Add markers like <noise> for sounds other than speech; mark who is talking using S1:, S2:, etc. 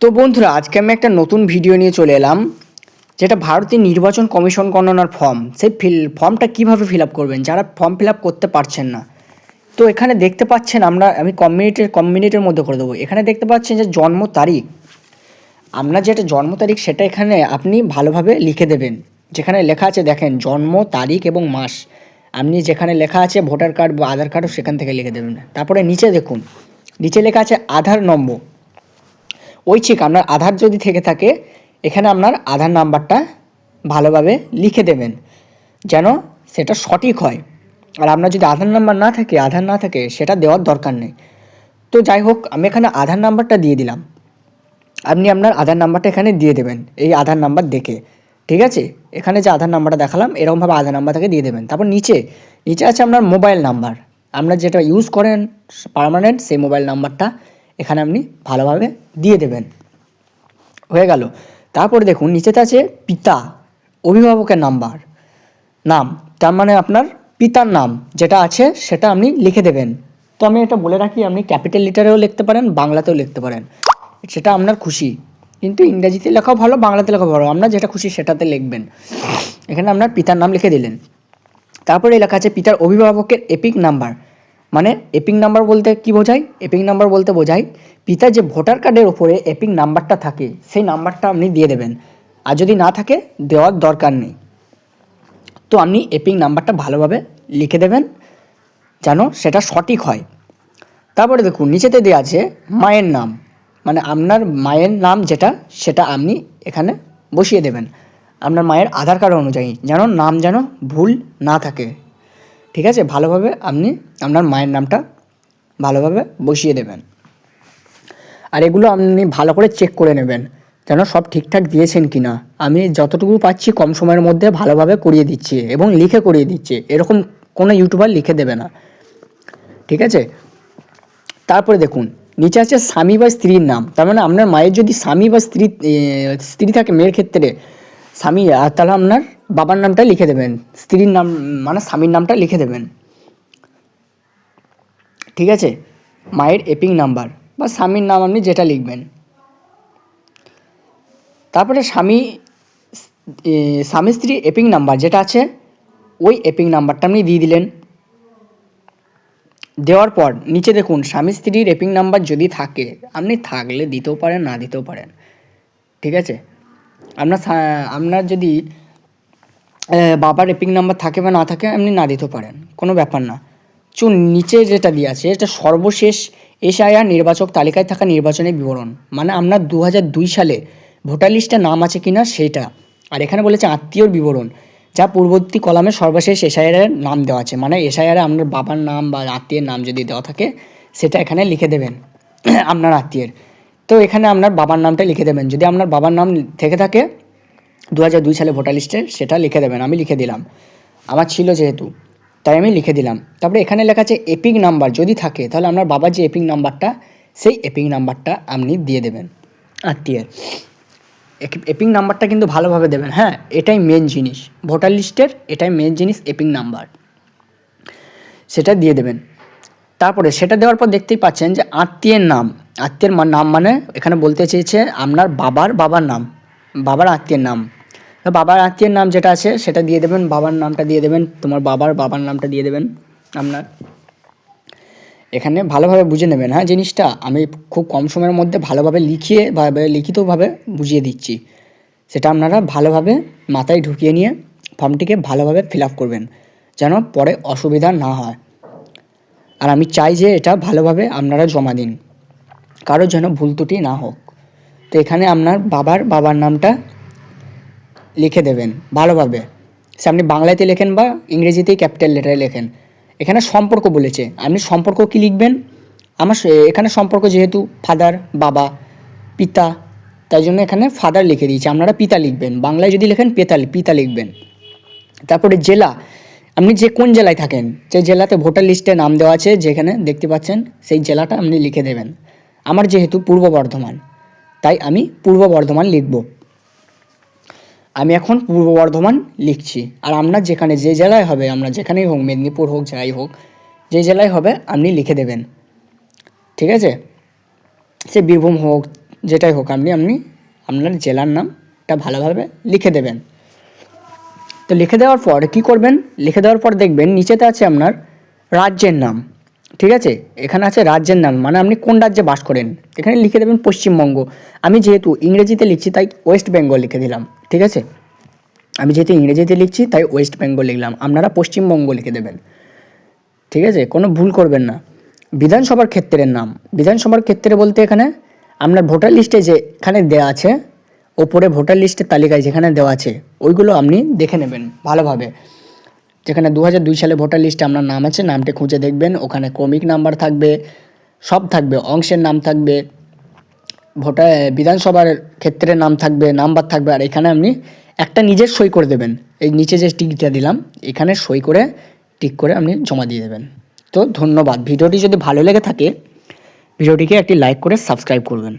S1: তো বন্ধুরা, আজকে আমি একটা নতুন ভিডিও নিয়ে চলে এলাম, যেটা ভারতীয় নির্বাচন কমিশন গণনার ফর্ম সেই ফিল ফর্মটা কীভাবে ফিল আপ করবেন? যারা ফর্ম ফিল আপ করতে পারছেন না। তো এখানে দেখতে পাচ্ছেন আমরা, আমি কম মিনিটের কম মিনিটের মধ্যে করে দেবো। এখানে দেখতে পাচ্ছেন যে জন্ম তারিখ। আপনার যেটা জন্ম তারিখ, সেটা এখানে আপনি ভালোভাবে লিখে দেবেন। যেখানে লেখা আছে, দেখেন, জন্ম তারিখ এবং মাস। আপনি যেখানে লেখা আছে, ভোটার কার্ড বা আধার কার্ডও সেখান থেকে লিখে দেবেন। তারপরে নিচে দেখুন। নিচে লেখা আছে আধার নম্বর। ঐচ্ছিক আপনার আধার যদি থেকে থাকে, এখানে আপনার আধার নাম্বারটা ভালোভাবে লিখে দেবেন, যেন সেটা সঠিক হয়। আর আপনার যদি আধার নাম্বার না থাকে, আধার না থাকে, সেটা দেওয়ার দরকার নেই। তো যাই হোক, আমি এখানে আধার নাম্বারটা দিয়ে দিলাম। আপনি আপনার আধার নাম্বারটা এখানে দিয়ে দেবেন, এই আধার নাম্বার দেখে। ঠিক আছে? এখানে যে আধার নাম্বারটা দেখালাম, এরকমভাবে আধার নাম্বারটাকে দিয়ে দেবেন। তারপর নিচে নিচে আছে আপনার মোবাইল নাম্বার। আপনার যেটা ইউজ করেন পার্মানেন্ট সেই মোবাইল নাম্বারটা এখানে আপনি ভালোভাবে দিয়ে দেবেন। হয়ে গেল। তারপরে দেখুন, নিচেতে আছে পিতা, অভিভাবকের নাম্বার, নাম। তার মানে আপনার পিতার নাম, যেটা আছে সেটা আপনি লিখে দেবেন। তো আমি এটা বলে রাখি, আপনি ক্যাপিটাল লিটারেও লিখতে পারেন, বাংলাতেও লিখতে পারেন। সেটা আপনার খুশি। কিন্তু ইংরেজিতে লেখাও ভালো, বাংলাতে লেখাও ভালো। আপনার যেটা খুশি সেটাতে লিখবেন। এখানে আপনার পিতার নাম লিখে দিলেন। তারপরে লেখা আছে পিতার অভিভাবকের এপিক নাম্বার। মানে এপিক নাম্বার বলতে কি বোঝায়? এপিক নাম্বার বলতে বোঝায় পিতা যে ভোটার কার্ডের ওপরে এপিক নাম্বারটা থাকে, সেই নাম্বারটা আপনি দিয়ে দেবেন। আর যদি না থাকে, দেওয়ার দরকার নেই। তো আপনি এপিক নাম্বারটা ভালোভাবে লিখে দেবেন, যেন সেটা সঠিক হয়। তারপরে দেখুন, নিচেতে দেওয়া আছে মায়ের নাম। মানে আপনার মায়ের নাম যেটা, সেটা আপনি এখানে বসিয়ে দেবেন। আপনার মায়ের আধার কার্ড অনুযায়ী, যেন নাম যেন ভুল না থাকে। ঠিক আছে? ভালোভাবে আপনি আপনার মায়ের নামটা ভালোভাবে বসিয়ে দেবেন। আর এগুলো আপনি ভালো করে চেক করে নেবেন, যেন সব ঠিকঠাক দিয়েছেন কি না আমি যতটুকু পাচ্ছি কম সময়ের মধ্যে ভালোভাবে করিয়ে দিচ্ছি এবং লিখে করিয়ে দিচ্ছি। এরকম কোনো ইউটিউবার লিখে দেবে না। ঠিক আছে? তারপরে দেখুন, নিচে আছে স্বামী বা স্ত্রীর নাম। তার মানে আপনার মায়ের যদি স্বামী বা স্ত্রী স্ত্রী থাকে মেয়ের ক্ষেত্রে স্বামী তাহলে আপনার বাবার নামটা লিখে দেবেন, স্ত্রীর নাম মানে স্বামীর নামটা লিখে দেবেন। ঠিক আছে? মায়ের এপিং নাম্বার বা স্বামীর নাম আপনি যেটা লিখবেন। তারপরে স্বামী স্বামী স্ত্রী এপিং নাম্বার যেটা আছে, ওই এপিং নাম্বারটা আপনি দিয়ে দিলেন। দেওয়ার পর নিচে দেখুন, স্বামী স্ত্রীর এপিং নাম্বার যদি থাকে, আপনি থাকলে দিতেও পারেন, না দিতেও পারেন। ঠিক আছে? আপনার আপনার যদি বাবার রেপিং নাম্বার থাকে বা না থাকে আপনি না দিতেও পারেন। কোনো ব্যাপার না। চুন, নিচে যেটা দিয়ে আছে এটা সর্বশেষ এসআইআর নির্বাচক তালিকায় থাকা নির্বাচনের বিবরণ। মানে আপনার দু দুই সালে ভোটার লিস্টে নাম আছে কিনা সেটা। আর এখানে বলেছে আত্মীয়র বিবরণ, যা পূর্ববর্তী কলামে সর্বশেষ এসআইআর নাম দেওয়া আছে। মানে এসআইআর আপনার বাবার নাম বা আত্মীয়ের নাম যদি দেওয়া থাকে, সেটা এখানে লিখে দেবেন। <clears throat> আপনার আত্মীয়ের। তো এখানে আপনার বাবার নামটা লিখে দেবেন। যদি আপনার বাবার নাম থেকে থাকে দু হাজার দুই সালে ভোটার লিস্টে, সেটা লিখে দেবেন। আমি লিখে দিলাম। আমার ছিল যেহেতু, তাই আমি লিখে দিলাম। তারপরে এখানে লেখা আছে এপিক নাম্বার যদি থাকে, তাহলে আপনার বাবার যে এপিক নাম্বারটা সেই এপিক নাম্বারটা আপনি দিয়ে দেবেন। আত্মীয়ের। এপিং নাম্বারটা কিন্তু ভালোভাবে দেবেন। হ্যাঁ এটাই মেন জিনিস। ভোটার লিস্টের, এটাই মেন জিনিস এপিং নাম্বার সেটা দিয়ে দেবেন। তারপরে সেটা দেওয়ার পর দেখতেই পাচ্ছেন যে আত্মীয়ের নাম। আত্মীয়ের নাম মানে এখানে বলতে চেয়েছে আপনার বাবার বাবার নাম, বাবার আত্মীয়ের নাম। বাবার আত্মীয়ের নাম যেটা আছে সেটা দিয়ে দেবেন, বাবার নামটা দিয়ে দেবেন, তোমার বাবার বাবার নামটা দিয়ে দেবেন আপনার। এখানে ভালোভাবে বুঝে নেবেন হ্যাঁ জিনিসটা। আমি খুব কম সময়ের মধ্যে ভালোভাবে লিখিয়ে বা লিখিতভাবে বুঝিয়ে দিচ্ছি। সেটা আপনারা ভালোভাবে মাথায় ঢুকিয়ে নিয়ে ফর্মটিকে ভালোভাবে ফিল আপ করবেন, যেন পরে অসুবিধা না হয়। আর আমি চাই যে এটা ভালোভাবে আপনারা জমা দিন। কারোর যেন ভুল ত্রুটি না হোক। তো এখানে আপনার বাবার বাবার নামটা লিখে দেবেন, ভালোভাবে। সে আপনি বাংলাতে লেখেন বা ইংরেজিতেই ক্যাপিটাল লেটারে লেখেন। এখানে সম্পর্ক বলেছে। আপনি সম্পর্ক কি লিখবেন? আমার এখানে সম্পর্ক যেহেতু ফাদার বাবা, পিতা, তাই জন্য এখানে ফাদার লিখে দিয়েছি। আপনারা পিতা লিখবেন। বাংলায় যদি লেখেন পেতা, পিতা লিখবেন। তারপরে জেলা। আপনি যে কোন জেলায় থাকেন, যে জেলাতে ভোটার লিস্টে নাম দেওয়া আছে, যেখানে দেখতে পাচ্ছেন, সেই জেলাটা আপনি লিখে দেবেন। আমার যেহেতু পূর্ব বর্ধমান, তাই আমি পূর্ব বর্ধমান লিখব। আমি এখন পূর্ব বর্ধমান লিখছি। আর আপনার যেখানে যে জেলায় হবে, আমরা যেখানেই হোক, মেদিনীপুর হোক, যাই হোক, যে জেলায় হবে, আপনি লিখে দেবেন। ঠিক আছে? সে বীরভূম হোক, যেটাই হোক, আপনি আপনি আপনার জেলার নামটা ভালোভাবে লিখে দেবেন। তো লিখে দেওয়ার পর কি করবেন? লিখে দেওয়ার পর দেখবেন, নিচেতে আছে আপনার রাজ্যের নাম। ঠিক আছে? এখানে আছে রাজ্যের নাম মানে আপনি কোন রাজ্যে বাস করেন? এখানে লিখে দেবেন পশ্চিমবঙ্গ। আমি যেহেতু ইংরেজিতে লিখছি, তাই ওয়েস্ট বেঙ্গল লিখে দিলাম, ঠিক আছে? আমি যেহেতু ইংরেজিতে লিখছি, তাই ওয়েস্ট বেঙ্গল লিখলাম। আপনারা পশ্চিমবঙ্গ লিখে দেবেন, ঠিক আছে? কোনো ভুল করবেন না। বিধানসভার ক্ষেত্রের নাম। বিধানসভার ক্ষেত্রে বলতে এখানে আপনার ভোটার লিস্টে যে এখানে দেওয়া আছে, ওপরে ভোটার লিস্টের তালিকায় যেখানে দেওয়া আছে, ওইগুলো আপনি দেখে নেবেন ভালোভাবে। যেখানে দু হাজার দুই সালে ভোটার লিস্টে আপনার নাম আছে, নামটি খুঁজে দেখবেন। ওখানে ক্রমিক নাম্বার থাকবে, সব থাকবে, অংশের নাম থাকবে, ভোটার বিধানসভার ক্ষেত্রে নাম থাকবে, নাম্বার থাকবে, আর এখানে আপনি একটা নিজের সই করে দেবেন। এই নিচে যে টিকটা দিলাম, এখানে সই করে, টিক করে আপনি জমা দিয়ে দেবেন। তো ধন্যবাদ। ভিডিওটি যদি ভালো লেগে থাকে, ভিডিওটিকে একটি লাইক করে সাবস্ক্রাইব করবেন।